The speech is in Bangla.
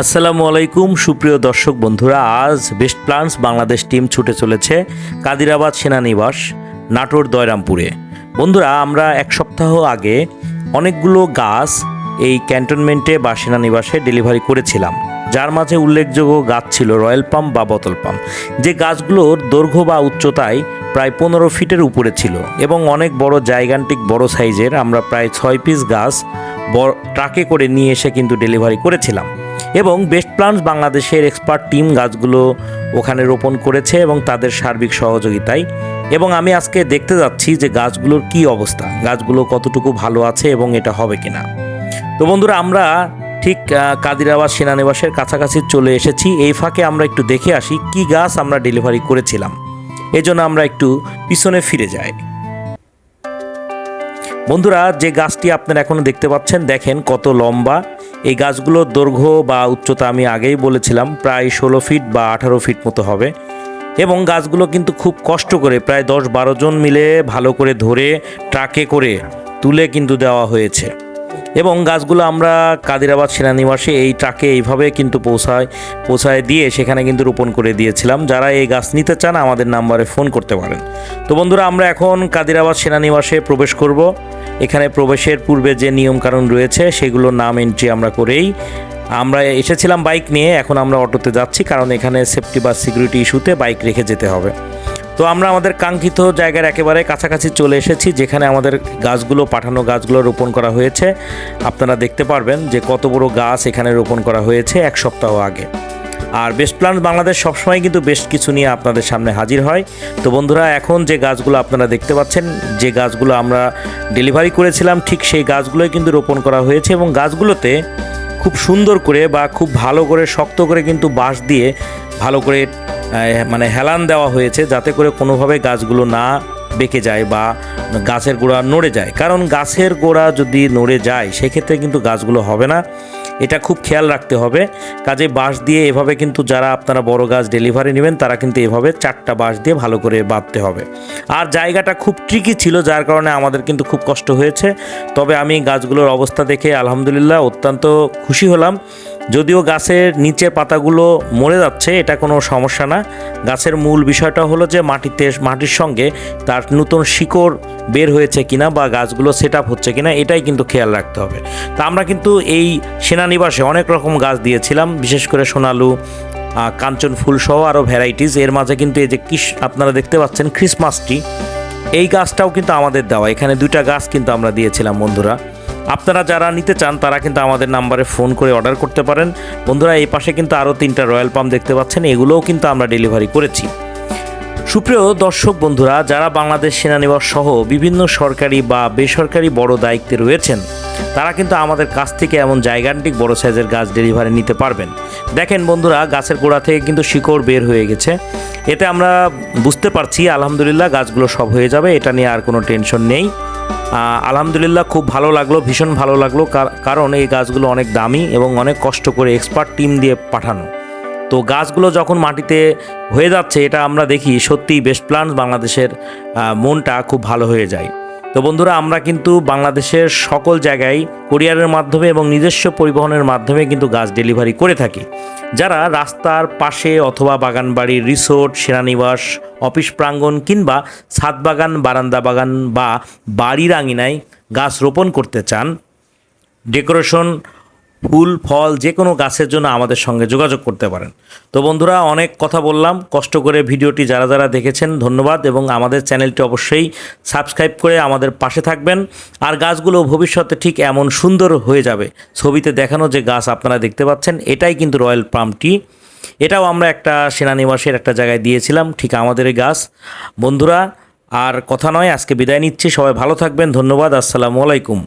আসসালামু আলাইকুম, সুপ্রিয় দর্শক বন্ধুরা, আজ বেস্ট প্লান্স বাংলাদেশ টিম ছুটে চলেছে কাদিরাবাদ সেনানিবাস, নাটোর দয়রামপুরে। বন্ধুরা, আমরা এক সপ্তাহ আগে অনেকগুলো গাছ এই ক্যান্টনমেন্টে বা সেনানিবাসে ডেলিভারি করেছিলাম। যার মাঝে উল্লেখযোগ্য গাছ ছিল রয়্যাল পাম্প বা বোতল পাম্প। যে গাছগুলোর দৈর্ঘ্য বা উচ্চতায় প্রায় পনেরো ফিটের উপরে ছিল এবং অনেক বড় জায়গান্টিক বড় সাইজের আমরা প্রায় ছয় পিস গাছ ট্রাকে করে নিয়ে এসে কিন্তু ডেলিভারি করেছিলাম। এবং বেস্ট প্লান্টস বাংলাদেশের এক্সপার্ট টিম গাছগুলো ওখানে রোপণ করেছে এবং তাদের সার্বিক সহযোগিতায়। এবং আমি আজকে দেখতে যাচ্ছি যে গাছগুলোর কি অবস্থা, গাছগুলো কতটুকু ভালো আছে এবং এটা হবে কিনা। তো বন্ধুরা, আমরা ঠিক কাদিরাবাদ সেনানিবাসের কাছাকাছি চলে এসেছি। এই ফাঁকে আমরা একটু দেখে আসি কি গাছ আমরা ডেলিভারি করেছিলাম। এজন্য আমরা একটু পিছনে ফিরে যাই। বন্ধুরা, যে গাছটি আপনারা এখনও দেখতে পাচ্ছেন, দেখেন কত লম্বা। এই গাছগুলোর দৈর্ঘ্য বা উচ্চতা আমি আগেই বলেছিলাম, প্রায় ষোলো ফিট বা আঠারো ফিট মতো হবে। এবং গাছগুলো কিন্তু খুব কষ্ট করে, প্রায় দশ বারো জন মিলে ভালো করে ধরে, ট্রাকে করে তুলে কিন্তু দেওয়া হয়েছে। এবং গাছগুলো আমরা কাদিরাবাদ সেনানিবাসে এই ট্রাকে এইভাবে কিন্তু পৌঁছায় পৌঁছায় দিয়ে সেখানে কিন্তু রোপণ করে দিয়েছিলাম। যারা এই গাছ নিতে চান, আমাদের নাম্বারে ফোন করতে পারেন। তো বন্ধুরা, আমরা এখন কাদিরাবাদ সেনানিবাসে প্রবেশ করব। এখানে প্রবেশের পূর্বে যে নিয়মকানুন রয়েছে, সেগুলোর নাম এন্ট্রি আমরা করেই আমরা এসেছিলাম বাইক নিয়ে। এখন আমরা অটোতে যাচ্ছি, কারণ এখানে সেফটি বা সিকিউরিটি ইস্যুতে বাইক রেখে যেতে হবে। তো আমরা আমাদের কাঙ্ক্ষিত জায়গার একেবারে কাছাকাছি চলে এসেছি, যেখানে আমাদের গাছগুলো, পাঠানো গাছগুলো রোপণ করা হয়েছে। আপনারা দেখতে পারবেন যে কত বড় গাছ এখানে রোপণ করা হয়েছে এক সপ্তাহ আগে। আর বেস্ট প্ল্যান বাংলাদেশ সবসময় কিন্তু বেশ কিছু নিয়ে আপনাদের সামনে হাজির হয়। তো বন্ধুরা, এখন যে গাছগুলো আপনারা দেখতে পাচ্ছেন, যে গাছগুলো আমরা ডেলিভারি করেছিলাম, ঠিক সেই গাছগুলোই কিন্তু রোপণ করা হয়েছে এবং গাছগুলোতে খুব সুন্দর করে বা খুব ভালো করে, শক্ত করে কিন্তু বাঁশ দিয়ে ভালো করে মানে হেলান দেওয়া হয়েছে যাতে করে কোনোভাবে গাছগুলো না বেঁকে যায় বা গাছের গোড়া নড়ে যায়। কারণ গাছের গোড়া যদি নড়ে যায়, সেক্ষেত্রে কিন্তু গাছগুলো হবে না। এটা খুব খেয়াল রাখতে হবে। কাজে বাঁশ দিয়ে এভাবে কিন্তু যারা আপনারা বড় গাছ ডেলিভারি নেবেন, তারা কিন্তু এভাবে চারটা বাঁশ দিয়ে ভালো করে বাঁধতে হবে। আর জায়গাটা খুব ট্রিকি ছিল, যার কারণে আমাদের কিন্তু খুব কষ্ট হয়েছে। তবে আমি গাছগুলোর অবস্থা দেখে আলহামদুলিল্লাহ অত্যন্ত খুশি হলাম। যদিও গাছের নিচের পাতাগুলো মরে যাচ্ছে, এটা কোনো সমস্যা না। গাছের মূল বিষয়টা হলো যে মাটিতে, মাটির সঙ্গে তার নতুন শিকড় বের হয়েছে কিনা বা গাছগুলো সেট আপ হচ্ছে কিনা, এটাই কিন্তু খেয়াল রাখতে হবে। তা আমরা কিন্তু এই সেনানিবাসে অনেক রকম গাছ দিয়েছিলাম, বিশেষ করে সোনালু কাঞ্চন ফুল সহ আরও ভ্যারাইটিস। এর মাঝে কিন্তু এই যে কিস, আপনারা দেখতে পাচ্ছেন ক্রিসমাসটি এই গাছটাও কিন্তু আমাদের দেওয়া। এখানে দুইটা গাছ কিন্তু আমরা দিয়েছিলাম, বন্ধুরা। আপনারা যারা নিতে চান, তারা কিন্তু আমাদের নাম্বারে ফোন করে অর্ডার করতে পারেন। বন্ধুরা, এই পাশে কিন্তু আরও তিনটা রয়্যাল পাম্প দেখতে পাচ্ছেন, এগুলোও কিন্তু আমরা ডেলিভারি করেছি। সুপ্রিয় দর্শক বন্ধুরা, যারা বাংলাদেশ সেনানিবাস সহ বিভিন্ন সরকারি বা বেসরকারি বড় দায়িত্বে রয়েছেন, তারা কিন্তু আমাদের কাছ থেকে এমন জায়গান্টিক বড় সাইজের গাছ ডেলিভারি নিতে পারবেন। দেখেন বন্ধুরা, গাছের গোড়া থেকে কিন্তু শিকড় বের হয়ে গেছে। এতে আমরা বুঝতে পারছি, আলহামদুলিল্লাহ গাছগুলো সব হয়ে যাবে, এটা নিয়ে আর কোনো টেনশন নেই। আলহামদুলিল্লাহ খুব ভালো লাগল, ভীষণ ভালো লাগল, কার- কারণ এই গাছগুলো অনেক দামি এবং অনেক কষ্ট করে এক্সপার্ট টিম দিয়ে পাঠানো। তো গাছগুলো যখন মাটিতে হয়ে যাচ্ছে, এটা আমরা দেখি সত্যিই বেস্ট প্লান্টস বাংলাদেশের মনটা খুব ভালো হয়ে যায়। তো বন্ধুরা, আমরা কিন্তু বাংলাদেশের সকল জায়গায় কোরিয়ারের মাধ্যমে এবং নিজস্ব পরিবহনের মাধ্যমে কিন্তু গাছ ডেলিভারি করে থাকি। যারা রাস্তার পাশে অথবা বাগানবাড়ি, রিসোর্ট সেনানিবাস অফিস প্রাঙ্গণ কিংবা ছাদ বাগান, বারান্দা বাগান বা বাড়ির আঙিনায় গাছ রোপণ করতে চান, ডেকোরেশন ফুল, ফল, যে কোনো গাছের জন্য আমাদের সঙ্গে যোগাযোগ করতে পারেন। তো বন্ধুরা, অনেক কথা বললাম, কষ্ট করে ভিডিওটি যারা যারা দেখেছেন, ধন্যবাদ এবং আমাদের চ্যানেলটি অবশ্যই সাবস্ক্রাইব করে আমাদের পাশে থাকবেন। আর গাছগুলো ভবিষ্যতে ঠিক এমন সুন্দর হয়ে যাবে, ছবিতে দেখানো যে গাছ আপনারা দেখতে পাচ্ছেন, এটাই কিন্তু রয়্যাল পাম্পটি এটাও আমরা একটা সেনানিবাসের একটা জায়গায় দিয়েছিলাম, ঠিক আমাদের গাছ। বন্ধুরা, আর কথা নয়, আজকে বিদায় নিচ্ছি, সবাই ভালো থাকবেন, ধন্যবাদ, আসসালামু আলাইকুম।